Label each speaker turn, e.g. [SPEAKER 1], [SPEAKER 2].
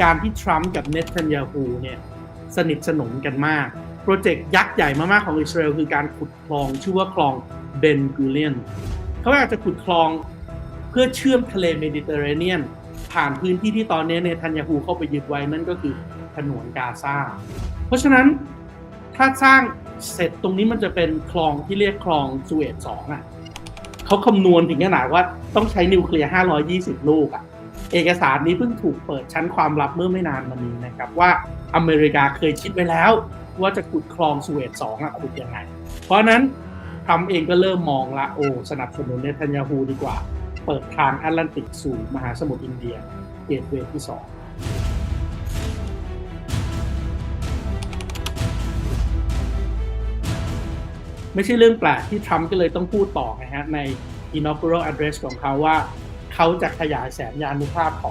[SPEAKER 1] การที่ทรัมป์กับเนทันยาฮูเนี่ยสนิทสนมกันมาก โปรเจกต์ยักษ์ใหญ่มากๆของอิสราเอลคือการขุดคลองชื่อว่าคลองเบนกูเลียนเขาอยากจะขุดคลองเพื่อเชื่อมทะเลเมดิเตอร์เรเนียน ผ่านพื้นที่ที่ตอนนี้เนทันยาฮูเข้าไปยึดไว้นั่นก็คือถนนกาซาเพราะฉะนั้นถ้าสร้างเสร็จตรงนี้มันจะเป็นคลองที่เรียกคลองสุเอตสองอะเขาคำนวณถึงขนาดว่าต้องใช้นิวเคลียร์ 520 ลูกอะ เอกสารนี้เพิ่งถูกเปิดชั้นความลับเมื่อไม่นานมานี้นะครับ ว่าอเมริกาเคยคิดไว้แล้ว ว่าจะขุดคลองสุเอตสองอะขุดยังไง เพราะนั้นทำเองก็เริ่มมองละโอสนับสนุนเนทันยาฮูดีกว่า เปิดทางแอตแลนติกสู่มหาสมุทรอินเดียเกตเวย์ที่สองไม่ใช่เรื่องแปลกที่ทรัมป์ก็เลยต้องพูดต่อนะฮะใน inaugural address ของเขาว่า เขาจะขยายแสนยานุภาพของ